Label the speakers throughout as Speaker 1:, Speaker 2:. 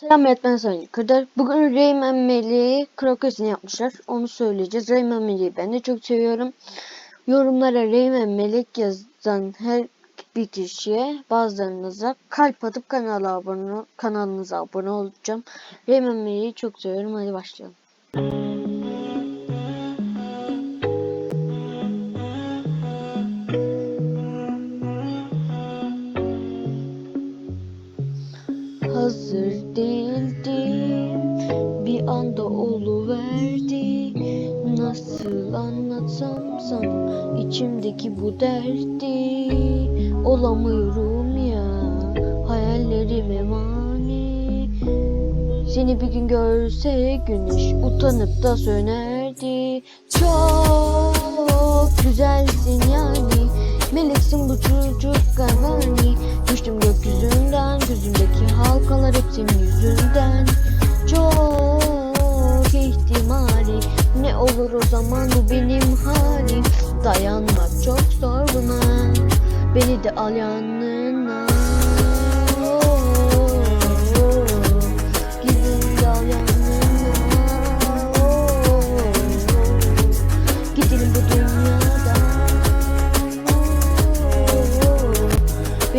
Speaker 1: Selam öğretmen sayın kadar. Bugün Rayman Melih'i krokesini yapmışlar. Onu söyleyeceğiz. Rayman Melih'i ben de çok seviyorum. Yorumlara Rayman Melih yazan her bir kişiye bazılarınıza kalp atıp kanala abone kanalınıza abone olacağım. Rayman Melih'i çok seviyorum. Hadi başlayalım. Hazır değildim. Bir anda oluverdi. Nasıl anlatsam sana? İçimdeki bu derdi. Olamıyorum ya. Hayallerime mani. Seni bir gün görse güneş utanıp da sönerdi. Çok güzelsin yani Meleksin bu çocuk gavani Düştüm gökyüzünden Gözümdeki halkalar hep senin yüzünden. Çok ihtimali. Ne olur o zaman bu benim halim. Dayanmak çok zor buna. Beni de al yanına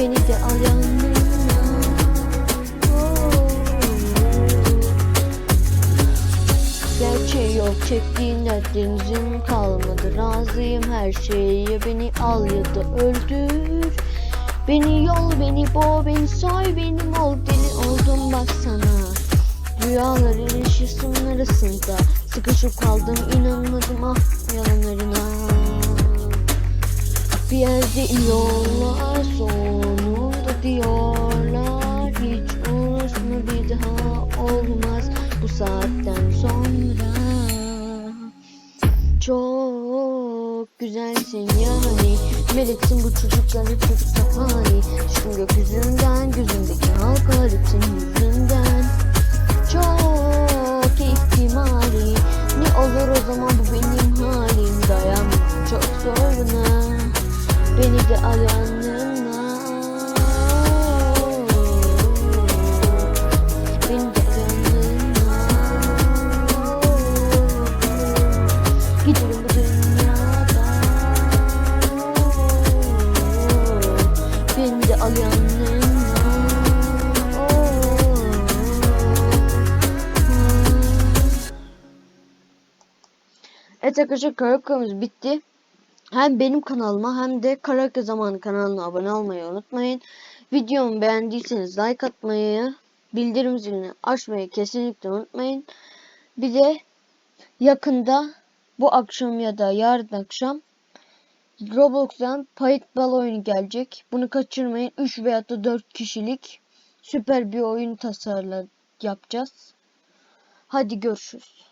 Speaker 1: Beni de al yanına. Gerçeği yok çektiğin dertlerinizin kalmadı. Razıyım her şeye beni al ya da öldür. Beni yol beni boğ beni soy benim ol deli oldum baksana Rüyaların ışısının arasında Sıkışıp kaldım inanmadım ah yalanlarına. Bir yerde yollar sonunda diyorlar Hiç unutma bir daha olmaz. Bu saatten sonra Çok güzelsin yani. Meleksin bu çocukları çocuk hani Düştüm gökyüzünden gözümdeki halkalar hep senin yüzünden. Çok ihtimali. Ne olur o zaman bu benim halim. Dayanmak çok zor buna Beni de al Evet arkadaşlar karaoke'miz bitti. Hem benim kanalıma hem de Karaoke Zamanı kanalına abone olmayı unutmayın. Videomu beğendiyseniz like atmayı, bildirim zilini açmayı kesinlikle unutmayın. Bir de yakında bu akşam ya da yarın akşam Roblox'tan Paintball oyunu gelecek. Bunu kaçırmayın. 3 veya da 4 kişilik süper bir oyun tasarla yapacağız. Hadi görüşürüz.